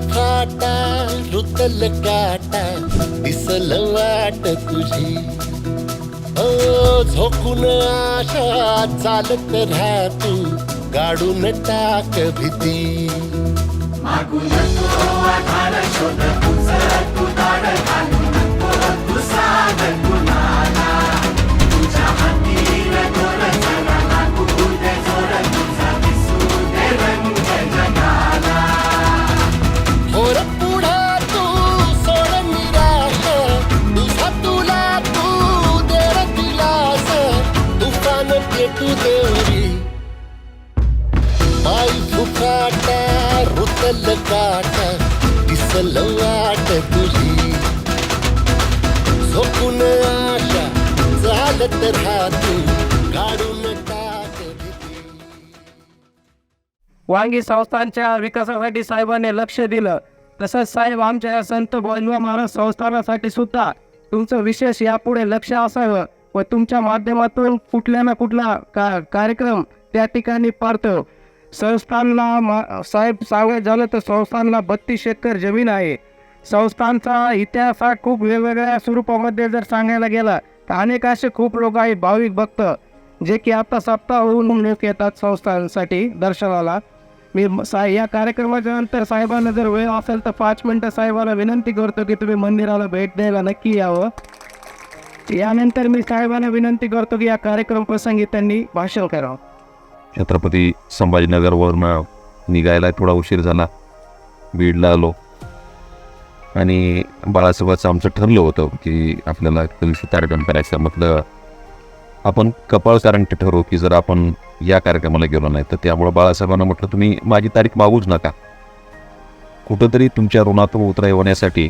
फाटा रुतल काटा दिसल वाट तुझी. ओ झोकून आशा चालत राहा तू गाडून टाक भीती. होर चालत राहतू काढून टाक वांगी संस्थांच्या विकासासाठी साहेबांनी लक्ष दिलं. तसंच साहेब आमच्या या संत बोलवा महाराज संस्थानासाठी सुद्धा तुमचं विशेष यापुढे लक्ष असावं व तुमच्या माध्यमातून कुठल्या ना कुठला का कार्यक्रम त्या ठिकाणी पारतो संस्थानला मा साहेब सांगायचं झालं तर संस्थानला बत्तीस एकर जमीन आहे. संस्थानचा इतिहास हा खूप वेगवेगळ्या स्वरूपामध्ये जर सांगायला गेला अनेक असे खूप लोक आहेत भाविक भक्त जे की आता सप्ताह होऊन लोक येतात संस्थांसाठी दर्शनाला. मी सा या कार्यक्रमाच्या नंतर साहेबांना जर वेळ असेल तर पाच मिनटं साहेबाला विनंती करतो की तुम्ही मंदिराला भेट द्यायला नक्की यावं. यानंतर मी साहेबांना विनंती करतो की या कार्यक्रम प्रसंगी त्यांनी भाषण करावं. छत्रपती संभाजीनगरवरनं निघायला थोडा उशीर झाला. बीडला आलो. आणि बाळासोबतचं आमचं ठरलं होतं की आपल्याला त्या दिवशी कार्यक्रम करायचा म्हटलं आपण कपाळ कारण ते ठरवू की जर आपण या कार्यक्रमाला गेलो नाही तर त्यामुळं बाळासाहेबांना म्हटलं तुम्ही माझी तारीख मागूच नका. कुठंतरी तुमच्या ऋणातून उतरा होण्यासाठी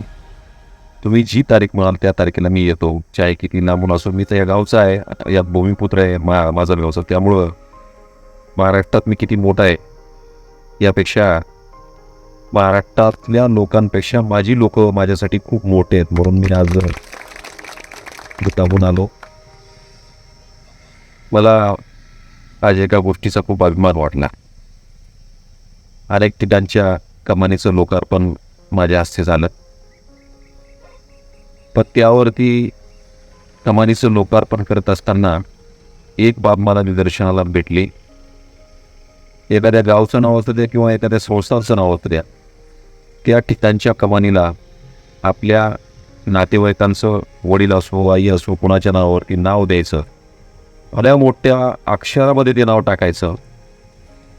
तुम्ही जी तारीख म्हणाल त्या तारखेला मी येतो. चाय किती लांबून असो मी तर या गावचा आहे यात भूमिपुत्र आहे मा माझा गावचं त्यामुळं महाराष्ट्रात मी किती मोठा आहे यापेक्षा महाराष्ट्रातल्या लोकांपेक्षा माझी लोक माझ्यासाठी खूप मोठे आहेत म्हणून मी आज भूताहून आलो. मला आज एका गोष्टीचा खूप अभिमान वाटला. अनेक ठिकाणच्या कमानीचं लोकार्पण माझ्या हस्ते झालं. पण त्यावरती कमानीचं लोकार्पण करत असताना एक बाब मला निदर्शनाला भेटली. एखाद्या गावचं नाव असू द्या किंवा एखाद्या संस्थांचं नाव असू द्या. त्या ठिकाणच्या कमानीला आपल्या नातेवाईकांचं वडील असो आई असो कुणाच्या नावावरती नाव द्यायचं. भल्या मोठ्या अक्षरामध्ये ते नाव टाकायचं.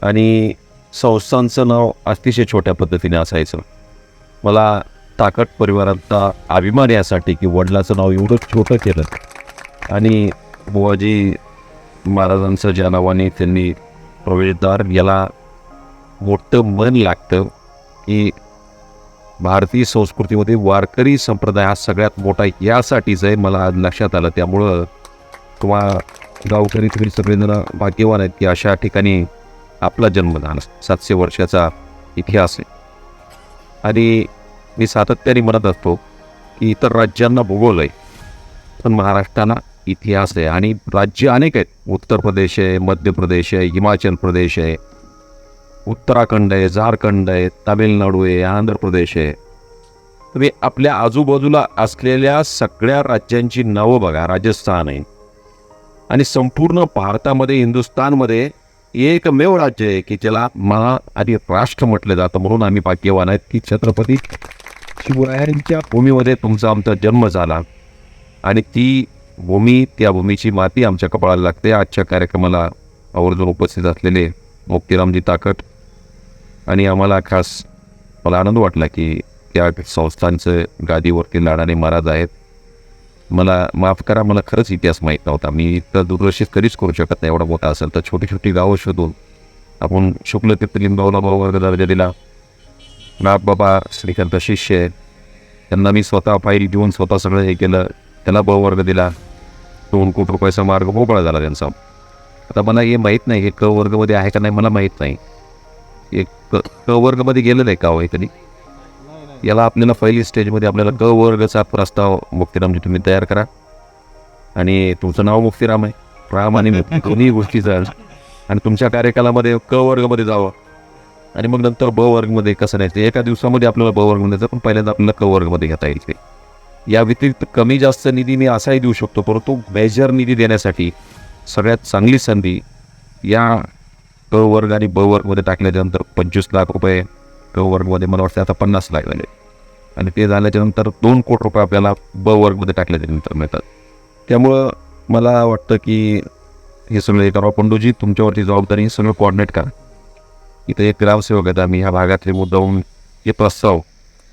आणि संस्थांचं नाव अतिशय छोट्या पद्धतीने असायचं. मला ताकद परिवाराचा अभिमान यासाठी की वडिलाचं नाव एवढं छोटं केलं. आणि बुवाजी महाराजांचं ज्या नावाने त्यांनी प्रवेशद्वार याला मोठं मन लागतं की भारतीय संस्कृतीमध्ये वारकरी संप्रदाय हा सगळ्यात मोठा यासाठीच आहे मला आज लक्षात आलं. त्यामुळं किंवा गावकरी तुम्ही सगळेजण भाग्यवान आहेत की अशा ठिकाणी आपला जन्म झाला सातशे वर्षाचा इतिहास आहे. आणि मी सातत्याने म्हणत असतो की इतर राज्यांना भूगोल आहे पण महाराष्ट्राला इतिहास आहे. आणि राज्य अनेक आहेत. उत्तर प्रदेश आहे मध्य प्रदेश आहे हिमाचल प्रदेश आहे. उत्तराखंड आहे झारखंड आहे तामिळनाडू आहे आंध्र प्रदेश आहे. तुम्ही आपल्या आजूबाजूला असलेल्या सगळ्या राज्यांची नावं बघा राजस्थान आहे. आणि संपूर्ण भारतामध्ये हिंदुस्थानमध्ये एकमेव राज्य आहे की ज्याला महा आणि राष्ट्र म्हटलं जातं. म्हणून आम्ही भाग्यवान आहेत की छत्रपती शिवरायांच्या भूमीमध्ये तुमचा आमचा जन्म झाला. आणि ती भूमी त्या भूमीची माती आमच्या कपाळाला लागते. आजच्या कार्यक्रमाला आवर्जून उपस्थित असलेले मुक्तीरामजी ताकट आणि आम्हाला खास मला आनंद वाटला की त्या संस्थांचं गादीवरती लाडाने महाराज आहेत. मला माफ करा मला खरंच इतिहास माहीत नव्हता. मी इतकं दुर्लक्षित कधीच करू शकत नाही एवढा मोठा असेल तर छोटी छोटी गावं शोधून आपण शुक्ल तीर्थ लिंबावला भाऊ वर्ग दर्जा दिला. नाथ बाबा श्रीकांत शिष्य आहेत. त्यांना मी स्वतः फाईल घेऊन स्वतः सगळं हे केलं त्याला ब वर्ग दिला. दोन कोटी रुपयाचा मार्ग मोकळा झाला त्यांचा. आता मला हे माहीत नाही हे क वर्गमध्ये आहे का नाही मला माहीत नाही. एक क क वर्गमध्ये गेलेलं आहे का हो कधी? याला आपल्याला पहिली स्टेजमध्ये आपल्याला क वर्गचा प्रस्ताव मुक्तीरामजी तुम्ही तयार करा. आणि तुमचं नाव मुक्तीराम आहे. राम आणि मुक्ती दोन्ही गोष्टीचं आणि तुमच्या कार्यकालामध्ये क वर्गमध्ये जावं. आणि मग नंतर ब वर्गमध्ये कसं नाही ते एका दिवसामध्ये आपल्याला ब वर्गमध्ये जायचं पण पहिल्यांदा आपल्याला क वर्गमध्ये घेता येईल ते. या व्यतिरिक्त कमी जास्त निधी मी असाही देऊ शकतो परंतु मेजर निधी देण्यासाठी सगळ्यात चांगली संधी या क वर्ग आणि ब वर्गमध्ये टाकल्याच्यानंतर पंचवीस लाख रुपये क वर्गमध्ये मला वाटतं आता पन्नास लाख झाले. आणि ते झाल्याच्यानंतर दोन कोटी रुपये आपल्याला ब वर्गमध्ये टाकल्याच्यानंतर मिळतात. त्यामुळं मला वाटतं की हे सगळं हे राव पंडूजी तुमच्यावरती जबाबदारी हे सगळं कोऑर्डिनेट करा. इथं एक ग्रामसेवक आहेत आम्ही. ह्या भागातले मुद्दाहून हे प्रस्ताव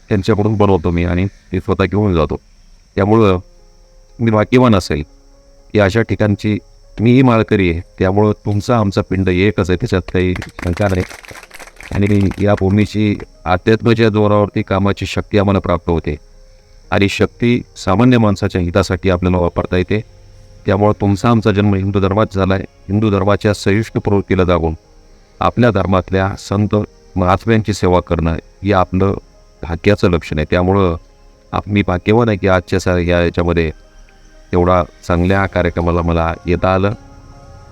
त्यांच्याकडून बनवतो मी आणि ते स्वतः घेऊन जातो. त्यामुळं मी भाग्यवान असेल की अशा ठिकाणची मीही माळकरी आहे. त्यामुळं तुमचा आमचा पिंड एकच आहे त्याच्यात काही शंका नाही. आणि या भूमीची अध्यात्माच्या जोरावरती कामाची शक्ती आम्हाला प्राप्त होते. आणि शक्ती सामान्य माणसाच्या हितासाठी आपल्याला वापरता येते. त्यामुळं तुमचा आमचा जन्म हिंदू धर्मात झाला आहे हिंदू धर्माच्या सहिष्णू प्रवृत्तीला जागून आपल्या धर्मातल्या संत महात्म्यांची सेवा करणं हे आपलं भाग्याचं लक्षण आहे. त्यामुळं आप मी भाग्यवान आहे की आजच्या सा या याच्यामध्ये एवढा चांगल्या कार्यक्रमाला मला येता आलं.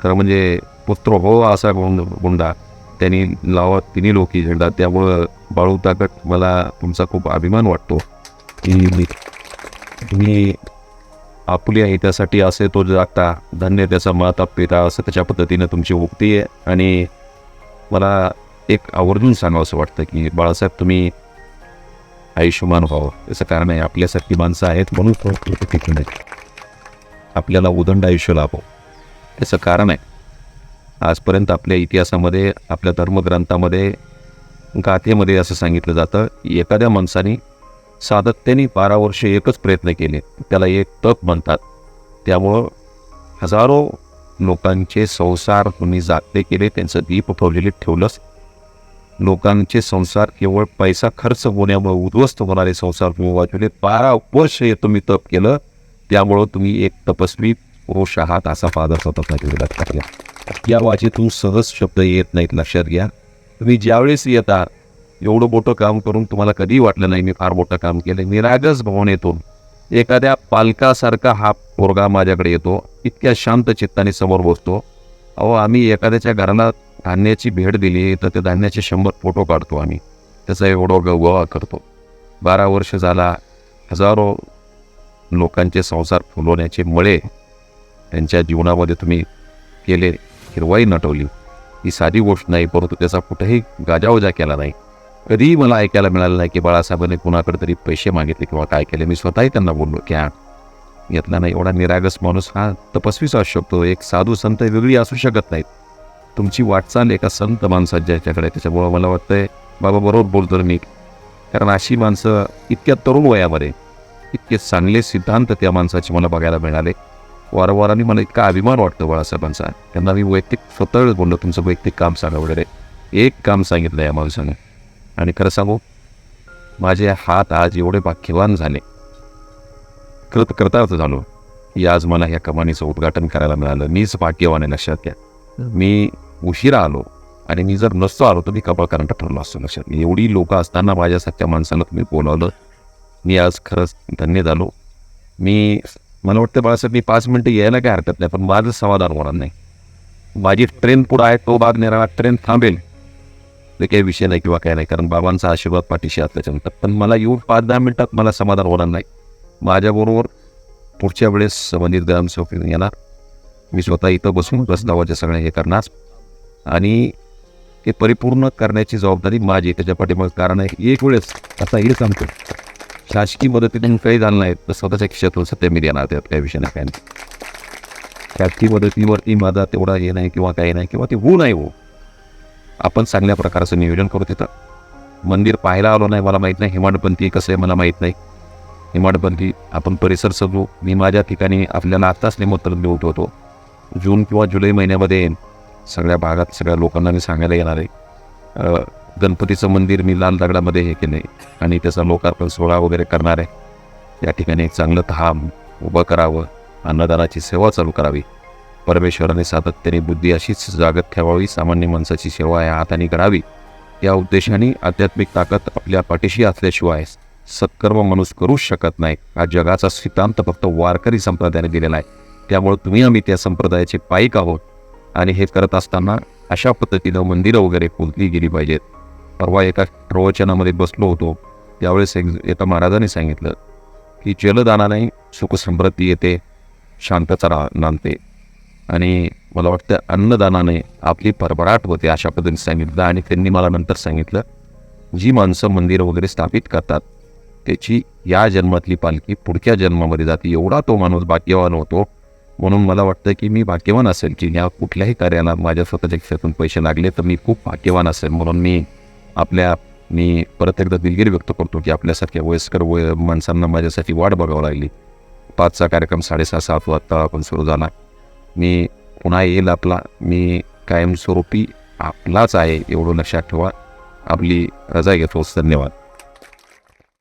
खरं म्हणजे पुत्र हो असा गुंड गुंडा. त्यांनी लावा तिन्ही लोकी झेंडा. त्यामुळं बाळू ताकट मला तुमचा खूप अभिमान वाटतो. की तुम्ही तुम्ही आहे त्यासाठी असे तो जागता धन्य त्याचा माता पिता असं त्याच्या पद्धतीनं तुमची उक्ती आहे. आणि मला एक आवर्जून सांगावं असं वाटतं की बाळासाहेब तुम्ही आयुष्यमान व्हावं. याचं कारण आहे आपल्यासारखी माणसं आहेत म्हणून तो आपल्याला उदंड आयुष्य लाभो. त्याचं कारण आहे आजपर्यंत आपल्या इतिहासामध्ये आपल्या धर्मग्रंथामध्ये गाथेमध्ये असं सांगितलं जातं एखाद्या माणसाने सातत्याने बारा वर्ष एकच प्रयत्न केले त्याला एक तप म्हणतात. त्यामुळं हजारो लोकांचे संसार तुम्ही जागते केले त्यांचं दीप प्रज्वलित ठेवलंच. लोकांचे संसार केवळ पैसा खर्च होण्यामुळे उद्ध्वस्त होणारे संसार तुम्ही वाचवले बारा वर्ष हे तुम्ही तप केलं त्यामुळं तुम्ही एक तपस्वी पुरुष आहात असा फादर स्वतः लक्षात घ्या या वाचेतून सहज शब्द येत नाहीत लक्षात घ्या. तुम्ही ज्यावेळेस येता एवढं मोठं काम करून तुम्हाला कधीही वाटलं नाही मी फार मोठं काम केलं निरागस भावनेतून एखाद्या पालकासारखा हा पोरगा माझ्याकडे येतो इतक्या शांत चित्ताने समोर बसतो. अहो आम्ही एखाद्याच्या घराला धान्याची भेट दिली तर त्या धान्याचे शंभर फोटो काढतो आम्ही. त्याचा एवढं गवगवा करतो. बारा वर्ष झाला हजारो लोकांचे संसार फुलवण्याचे मळे त्यांच्या जीवनामध्ये तुम्ही केले हिरवाई नटवली. ही साधी गोष्ट नाही परंतु त्याचा कुठेही गाजावजा केला नाही. कधीही मला ऐकायला मिळालं नाही की बाळासाहेबांनी कुणाकडे तरी पैसे मागितले किंवा काय केले. मी स्वतःही त्यांना बोललो की हा यातला नाही एवढा निरागस माणूस हा तपस्वीच असू शकतो. एक साधू संत वेगळी असू शकत नाहीत. तुमची वाटचाल एका संत माणसाच्या ह्याच्याकडे त्याच्यामुळं मला वाटतंय बाबा बरोबर बोलतो मी. कारण अशी माणसं इतक्या तरुण वयामध्ये इतके चांगले सिद्धांत त्या माणसाचे मला बघायला मिळाले. वारंवाराने मला इतका अभिमान वाटतो बाळासाहेबांचा. त्यांना मी वैयक्तिक स्वतः बोललो तुमचं वैयक्तिक काम सांगा वगैरे. एक काम सांगितलं या माणसानं. आणि खरं सांगू माझे हात आज एवढे भाग्यवान झाले. कृत कृतार्थ झालो. की आज मला या कमानीचं उद्घाटन करायला मिळालं. मीच भाग्यवान आहे लक्षात घ्या. मी उशिरा आलो. आणि मी जर नसतो आलो तर मी कपाळ करंट ठरलो असतो लक्षात. एवढी लोक असताना माझ्यासारख्या माणसानं तुम्ही बोलावलं मी आज खरंच धन्य झालो. मी मला वाटतं बाळासाहेब मी पाच मिनटं यायला काय हरकत नाही पण माझं समाधान होणार नाही. माझी ट्रेन पुढं आहे तो भाग नेणारा ट्रेन थांबेल. ते काही विषय नाही किंवा काय नाही कारण बाबांचा आशीर्वाद पाठीशी असल्याच्यानंतर पण मला येऊन पाच दहा मिनटात मला समाधान होणार नाही. माझ्याबरोबर पुढच्या वेळेस संबंधित ग्रामसेवक येणार. मी स्वतः इथं बसून प्रस्तावाचे सगळ्या हे करणार. आणि ते परिपूर्ण करण्याची जबाबदारी माझी त्याच्या पाठीमाग कारण आहे एक वेळेस आता हे सांगतो शासकीय मदतीतून काही झालं नाही तर स्वतःच्या खिशातून सत्य मी देणार त्यात काही विषय नाही काय नाही शासकीय मदतीवरती माझा तेवढा हे नाही किंवा काही नाही किंवा ते होऊ नाही हो आपण चांगल्या प्रकारचं नियोजन करू तिथं मंदिर पाहायला आलो नाही मला माहीत नाही हिमाडपंथी कसं आहे मला माहीत नाही हिमाडपंथी आपण परिसर सजू मी माझ्या ठिकाणी आपल्याला आत्ताच निमंत्रण देऊ होतो जून किंवा जुलै महिन्यामध्ये सगळ्या भागात सगळ्या लोकांना मी सांगायला येणार आहे गणपतीचं मंदिर मी लाल दगडामध्ये हे केलं आहे आणि त्याचा लोकार्पण सोहळा वगैरे करणार आहे. या ठिकाणी एक चांगलं धाम उभं करावं अन्नदानाची सेवा चालू करावी. परमेश्वराने सातत्याने बुद्धी अशीच जागत ठेवावी सामान्य माणसाची सेवा या हाताने करावी. या उद्देशाने आध्यात्मिक ताकद आपल्या पाठीशी असल्याशिवाय सत्कर्म माणूस करूच शकत नाही. हा जगाचा सिद्धांत फक्त वारकरी संप्रदायाने दिलेला आहे. त्यामुळे तुम्ही आम्ही त्या संप्रदायाचे पायिक आहोत. आणि हे करत असताना अशा पद्धतीनं मंदिरं वगैरे खोदली गेली पाहिजेत. परवा एका प्रवचनामध्ये बसलो होतो. त्यावेळेस एक एका महाराजांनी सांगितलं की जलदानाने सुखसमृद्धी येते शांतता रा नांदते. आणि मला वाटतं अन्नदानाने आपली भरभराट होते अशा पद्धतीने सांगितलं. आणि त्यांनी मला नंतर सांगितलं जी माणसं मंदिरं वगैरे स्थापित करतात त्याची या जन्मातली पालखी पुढच्या जन्मामध्ये जाते. एवढा तो माणूस भाग्यवान होतो. म्हणून मला वाटतं की मी भाग्यवान असेल की ह्या कुठल्याही कार्याला माझ्या स्वतःच्या खिशातून पैसे लागले तर मी खूप भाग्यवान असेल. म्हणून मी आपल्या मी परत एकदा दिलगिरी व्यक्त करतो की आपल्यासारख्या वयस्कर वय माणसांना माझ्यासाठी वाट बघावं लागली. पाचचा कार्यक्रम साडेसहा सात वाजता आपण सुरू झाला मी पुन्हा येईल आपला. मी कायमस्वरूपी आपलाच आहे एवढं लक्षात ठेवा. आपली रजा घेतोच धन्यवाद.